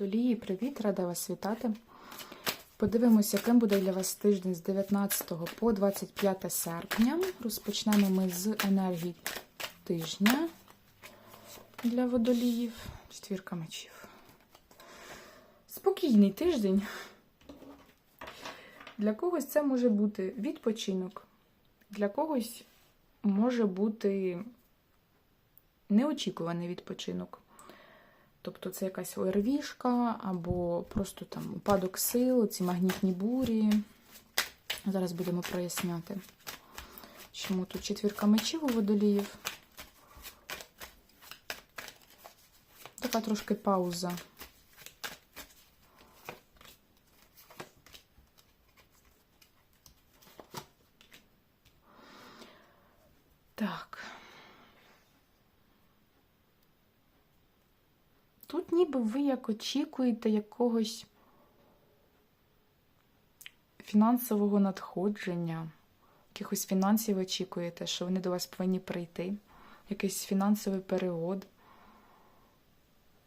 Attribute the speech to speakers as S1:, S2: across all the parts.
S1: Водолії, привіт, рада вас вітати. Подивимося, яким буде для вас тиждень з 19 по 25 серпня. Розпочнемо ми з енергії тижня для водоліїв. Четвірка мечів. Спокійний тиждень. Для когось це може бути відпочинок, для когось може бути неочікуваний відпочинок. Тобто це якась ОРВішка або просто там упадок сил, ці магнітні бурі. Зараз будемо проясняти, чому тут четвірка мечів у водоліїв. Така трошки пауза. Так. Тут ніби ви очікуєте якогось фінансового надходження, якихось фінансів очікуєте, що вони до вас повинні прийти, якийсь фінансовий період.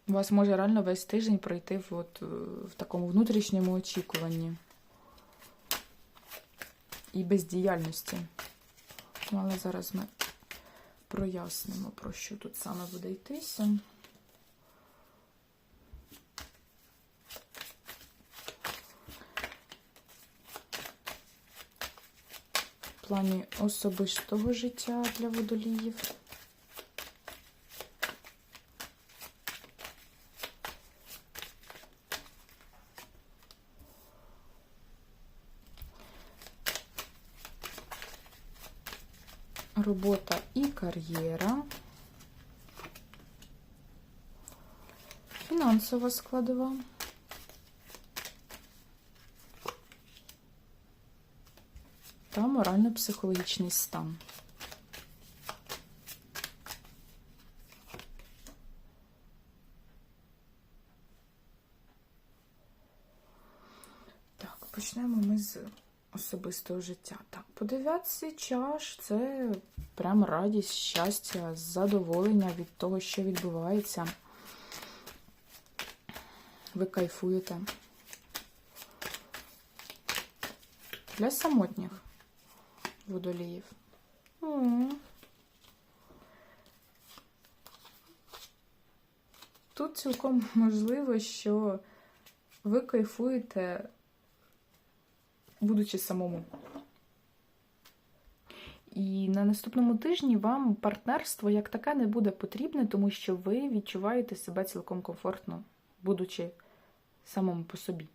S1: У вас може реально весь тиждень пройти в, от, в такому внутрішньому очікуванні і бездіяльності. Ну, але зараз ми прояснимо, про що тут саме буде йтися. Плані особистого життя для водоліїв. Робота і кар'єра. Фінансова складова. Та морально-психологічний стан. Так, почнемо ми з особистого життя. Так, по дев'ятці чаш це прям радість, щастя, задоволення від того, що відбувається. Ви кайфуєте. Для самотніх водоліїв. Тут цілком можливо, що ви кайфуєте, будучи самому. І на наступному тижні вам партнерство як таке не буде потрібне, тому що ви відчуваєте себе цілком комфортно, будучи самому по собі.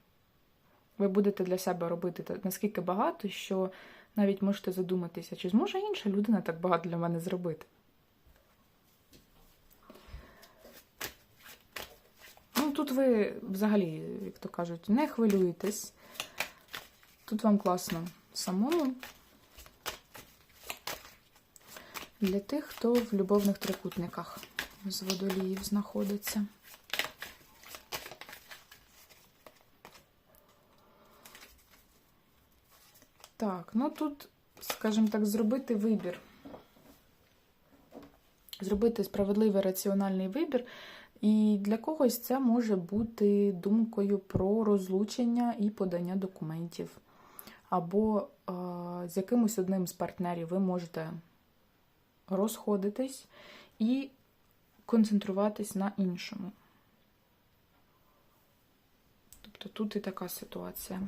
S1: Ви будете для себе робити наскільки багато, що навіть можете задуматися, чи зможе інша людина так багато для мене зробити. Ну, тут ви взагалі, як то кажуть, не хвилюєтесь. Тут вам класно самому. Для тих, хто в любовних трикутниках з водоліїв знаходиться. Так, ну тут, скажімо так, зробити вибір. Зробити справедливий раціональний вибір. І для когось це може бути думкою про розлучення і подання документів. Або е, з якимось одним з партнерів ви можете розходитись і концентруватись на іншому. Тобто тут і така ситуація.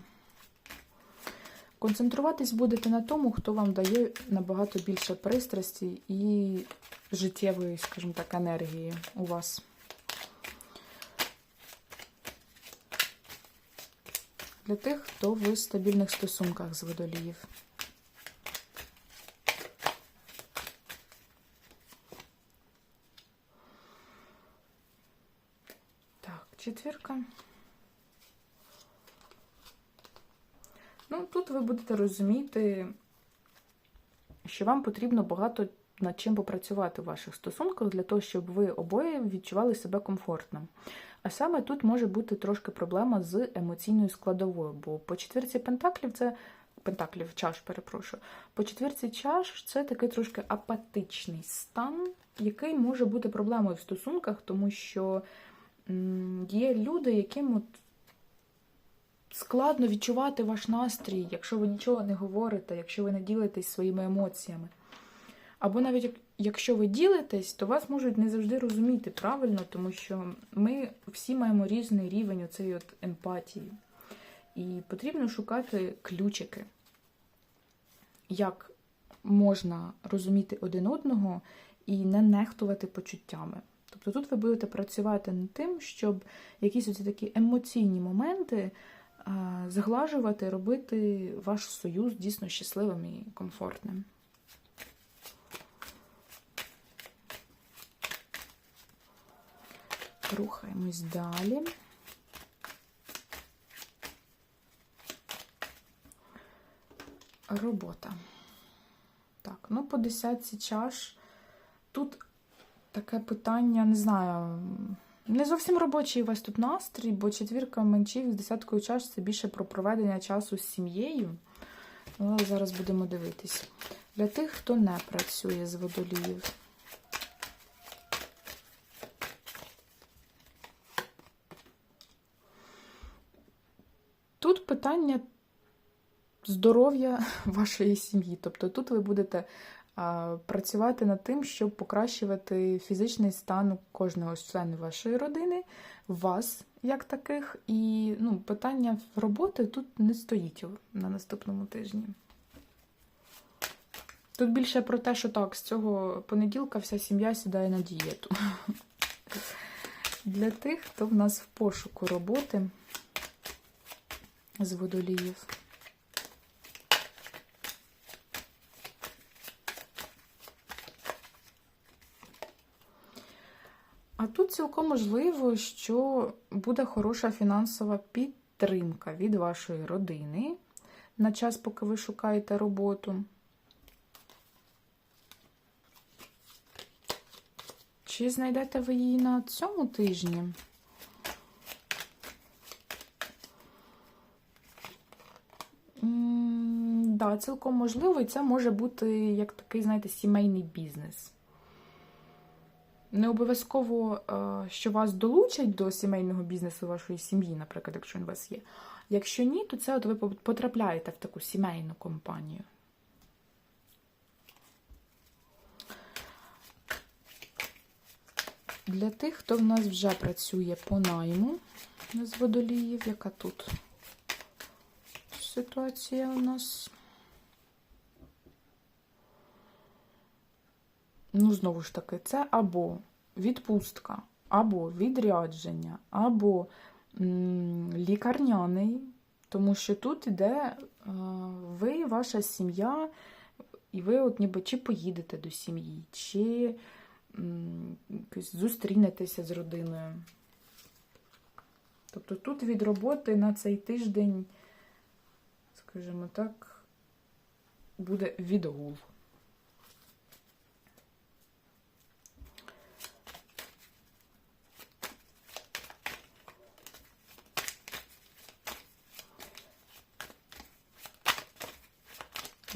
S1: Концентруватись будете на тому, хто вам дає набагато більше пристрасті і життєвої, скажімо так, енергії у вас. Для тих, хто в стабільних стосунках з водоліїв. Так, четвірка. Ну, тут ви будете розуміти, що вам потрібно багато над чим попрацювати у ваших стосунках для того, щоб ви обоє відчували себе комфортно. А саме тут може бути трошки проблема з емоційною складовою, бо по четвірці пентаклів це. Пентаклів чаш, перепрошую. По четвірці чаш це такий трошки апатичний стан, який може бути проблемою в стосунках, тому що є люди, яким от складно відчувати ваш настрій, якщо ви нічого не говорите, якщо ви не ділитесь своїми емоціями. Або навіть якщо ви ділитесь, то вас можуть не завжди розуміти правильно, тому що ми всі маємо різний рівень оцеї от емпатії. І потрібно шукати ключики, як можна розуміти один одного і не нехтувати почуттями. Тобто тут ви будете працювати над тим, щоб якісь оці такі емоційні моменти заглажувати, робити ваш союз дійсно щасливим і комфортним. Рухаємось далі. Робота. Так, ну по десятці чаш. Тут таке питання, не знаю, не зовсім робочий вас тут настрій, бо четвірка менчів з десяткою чаш це більше про проведення часу з сім'єю. Але зараз будемо дивитись. Для тих, хто не працює з водоліїв. Тут питання здоров'я вашої сім'ї. Тобто тут ви будете працювати над тим, щоб покращувати фізичний стан кожного з членів вашої родини, вас як таких, і ну, питання роботи тут не стоїть на наступному тижні. Тут більше про те, що так, з цього понеділка вся сім'я сідає на дієту. Для тих, хто в нас в пошуку роботи з водоліїв. Тут цілком можливо, що буде хороша фінансова підтримка від вашої родини на час, поки ви шукаєте роботу. Чи знайдете ви її на цьому тижні? М, Да, цілком можливо, і це може бути як такий, знаєте, сімейний бізнес. Не обов'язково, е, що вас долучать до сімейного бізнесу вашої сім'ї, наприклад, якщо він у вас є. Якщо ні, то це от ви потрапляєте в таку сімейну компанію. Для тих, хто в нас вже працює по найму з водоліїв, яка тут ситуація у нас. Ну, знову ж таки, це або відпустка, або відрядження, або м, лікарняний, тому що тут іде е, ви, ваша сім'я, і ви от ніби чи поїдете до сім'ї, чи м, зустрінетеся з родиною. Тобто тут від роботи на цей тиждень, скажімо так, буде відгул.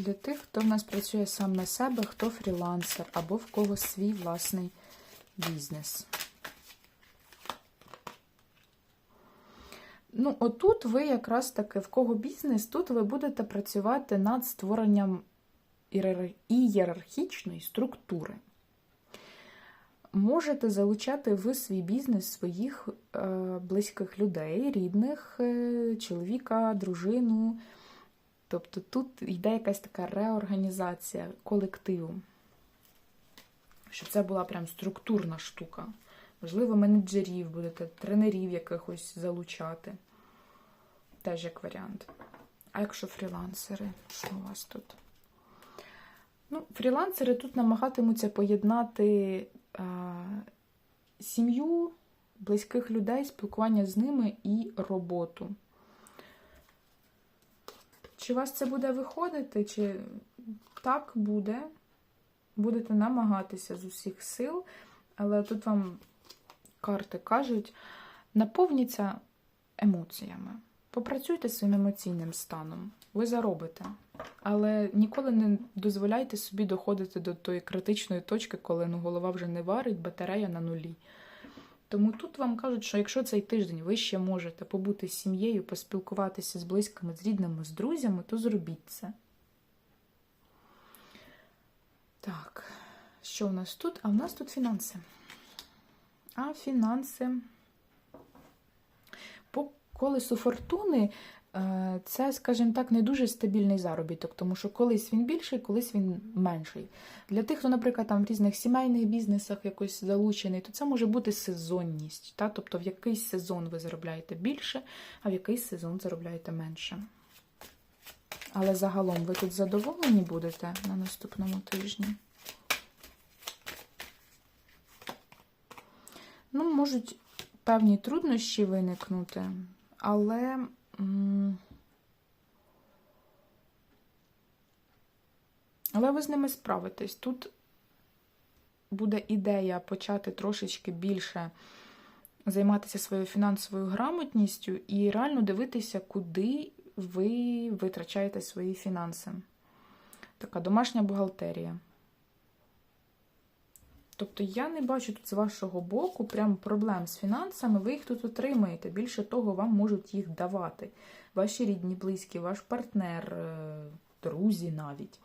S1: Для тих, хто в нас працює сам на себе, хто фрілансер або в кого свій власний бізнес. Ну, отут ви якраз таки, в кого бізнес, тут ви будете працювати над створенням ієрархічної структури. Можете залучати в свій бізнес своїх е, близьких людей, рідних, е, чоловіка, дружину. Тобто тут йде якась така реорганізація колективу, щоб це була прям структурна штука. Можливо, менеджерів будете, тренерів якихось залучати. Теж як варіант. А якщо фрілансери, що у вас тут? Ну, фрілансери тут намагатимуться поєднати е, сім'ю, близьких людей, спілкування з ними і роботу. Чи у вас це буде виходити, чи так буде? Будете намагатися з усіх сил, але тут вам карти кажуть, наповніться емоціями. Попрацюйте своїм емоційним станом, ви заробите. Але ніколи не дозволяйте собі доходити до тої критичної точки, коли ну, голова вже не варить, батарея на нулі. Тому тут вам кажуть, що якщо цей тиждень ви ще можете побути з сім'єю, поспілкуватися з близькими, з рідними, з друзями, то зробіть це. Так, що в нас тут? А в нас тут фінанси. А фінанси. По колесу фортуни це, скажімо так, не дуже стабільний заробіток, тому що колись він більший, колись він менший. Для тих, хто, наприклад, там в різних сімейних бізнесах якось залучений, то це може бути сезонність. Та? Тобто в якийсь сезон ви заробляєте більше, а в якийсь сезон заробляєте менше. Але загалом ви тут задоволені будете на наступному тижні? Ну, можуть певні труднощі виникнути, але але ви з ними справитесь. Тут буде ідея почати трошечки більше займатися своєю фінансовою грамотністю і реально дивитися, куди ви витрачаєте свої фінанси. Така домашня бухгалтерія. Тобто я не бачу тут з вашого боку прям проблем з фінансами, ви їх тут отримаєте. Більше того, вам можуть їх давати. Ваші рідні, близькі, ваш партнер, е, друзі навіть.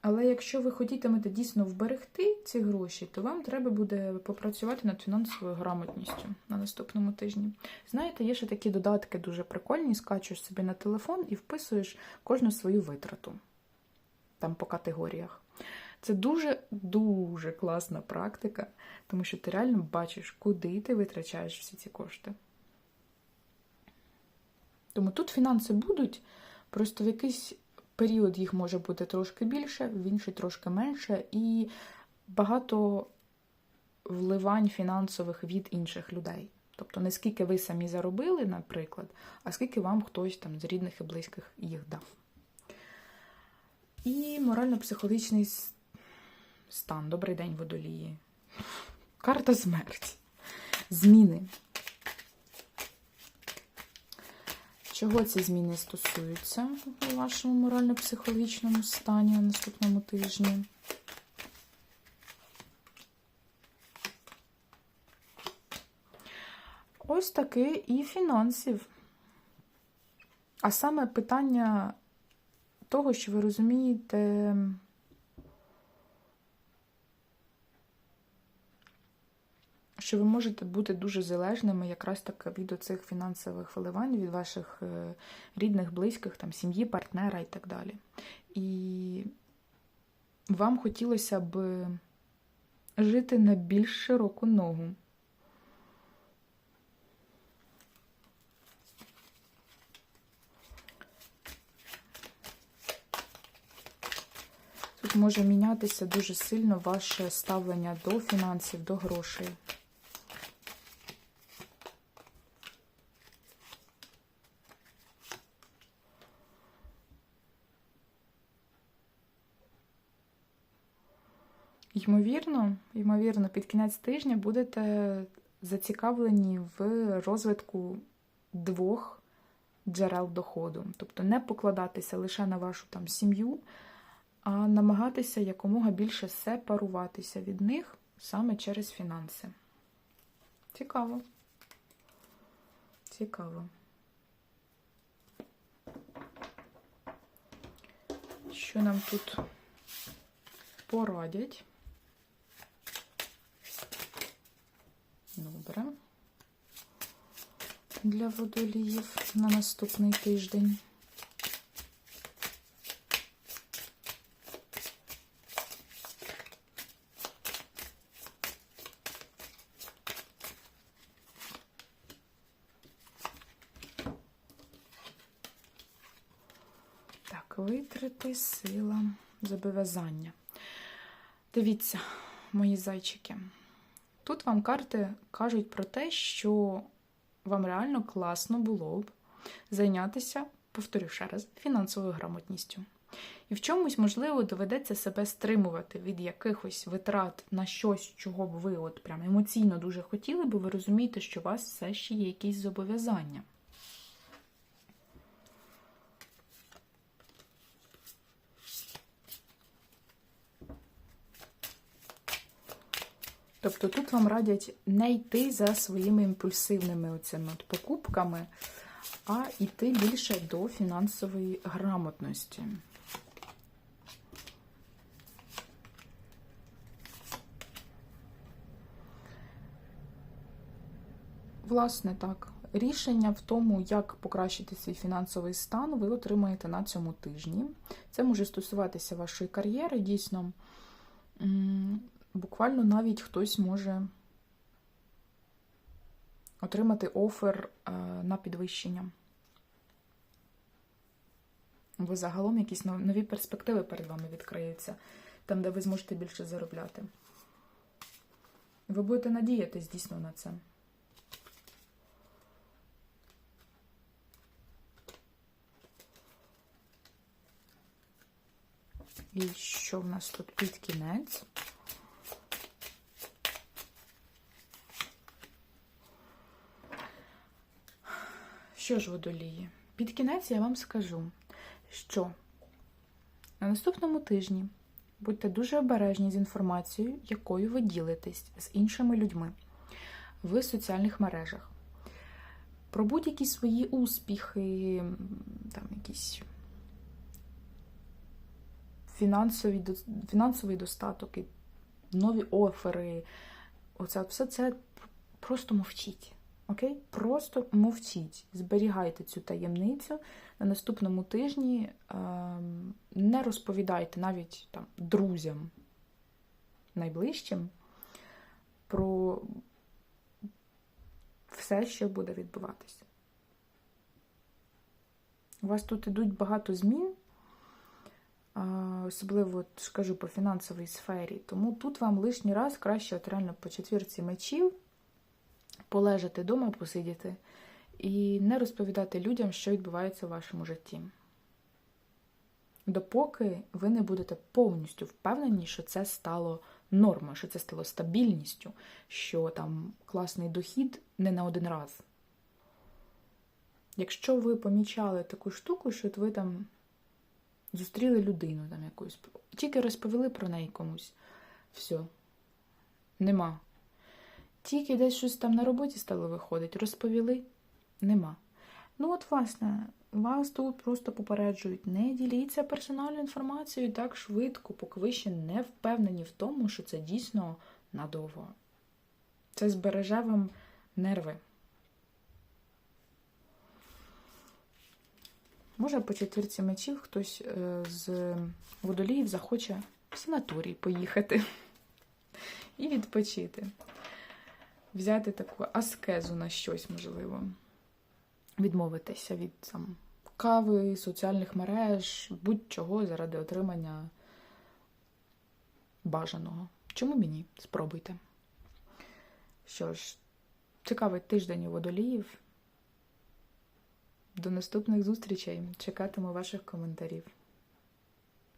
S1: Але якщо ви хотітимете дійсно вберегти ці гроші, то вам треба буде попрацювати над фінансовою грамотністю на наступному тижні. Знаєте, є ще такі додатки дуже прикольні, скачуєш собі на телефон і вписуєш кожну свою витрату там по категоріях. Це дуже-дуже класна практика, тому що ти реально бачиш, куди ти витрачаєш всі ці кошти. Тому тут фінанси будуть, просто в якийсь період їх може бути трошки більше, в інший трошки менше, і багато вливань фінансових від інших людей. Тобто не скільки ви самі заробили, наприклад, а скільки вам хтось там з рідних і близьких їх дав. І морально-психологічний стан. Добрий день, водолії. Карта смерті. Зміни. Чого ці зміни стосуються у вашому морально-психологічному стані на наступному тижні? Ось таки і фінансів. А саме питання того, що ви розумієте. Що ви можете бути дуже залежними якраз таки від оцих фінансових виливань, від ваших е, рідних, близьких, там, сім'ї, партнера і так далі. І вам хотілося б жити на більш широку ногу. Тут може мінятися дуже сильно ваше ставлення до фінансів, до грошей. Ймовірно, ймовірно, під кінець тижня будете зацікавлені в розвитку двох джерел доходу. Тобто не покладатися лише на вашу там сім'ю, а намагатися якомога більше сепаруватися від них саме через фінанси. Цікаво. Цікаво. Що нам тут порадять? Добре. Для водоліїв на наступний тиждень. Так, витрати, сила, зобов'язання. Дивіться, мої зайчики. Тут вам карти кажуть про те, що вам реально класно було б зайнятися, повторю ще раз, фінансовою грамотністю. І в чомусь, можливо, доведеться себе стримувати від якихось витрат на щось, чого б ви от прям емоційно дуже хотіли, бо ви розумієте, що у вас все ще є якісь зобов'язання. Тобто тут вам радять не йти за своїми імпульсивними оцими от покупками, а йти більше до фінансової грамотності. Власне, так. Рішення в тому, як покращити свій фінансовий стан, ви отримаєте на цьому тижні. Це може стосуватися вашої кар'єри, дійсно. Буквально навіть хтось може отримати офер е, на підвищення. Бо загалом якісь нові перспективи перед вами відкриються, там, де ви зможете більше заробляти. Ви будете надіятись дійсно на це. І що в нас тут під кінець? Що ж, водолії? Під кінець я вам скажу, що на наступному тижні будьте дуже обережні з інформацією, якою ви ділитесь з іншими людьми в соціальних мережах. Про будь-які свої успіхи, там якісь фінансові, фінансовий достаток, нові офери. Оце все це просто мовчіть. Окей? Просто мовчіть. Зберігайте цю таємницю. На наступному тижні ем, не розповідайте навіть там друзям найближчим про все, що буде відбуватися. У вас тут ідуть багато змін, особливо скажу по фінансовій сфері. Тому тут вам лишній раз краще от реально по четвірці мечів полежати вдома, посидіти і не розповідати людям, що відбувається в вашому житті. Допоки ви не будете повністю впевнені, що це стало нормою, що це стало стабільністю, що там класний дохід не на один раз. Якщо ви помічали таку штуку, що ви там зустріли людину там якусь, тільки розповіли про неї комусь, все, нема. Тільки десь щось там на роботі стало виходити, розповіли, нема. Ну, от, власне, вас тут просто попереджують, не діліться персональною інформацією так швидко, поки ви ще не впевнені в тому, що це дійсно надовго. Це збереже вам нерви. Може, по четвірці мечів хтось е, з водоліїв захоче в санаторій поїхати і відпочити. Взяти таку аскезу на щось, можливо. Відмовитися від там, кави, соціальних мереж, будь-чого заради отримання бажаного. Чому б ні? Спробуйте. Що ж, цікавий тиждень у водоліїв. До наступних зустрічей. Чекатиму ваших коментарів.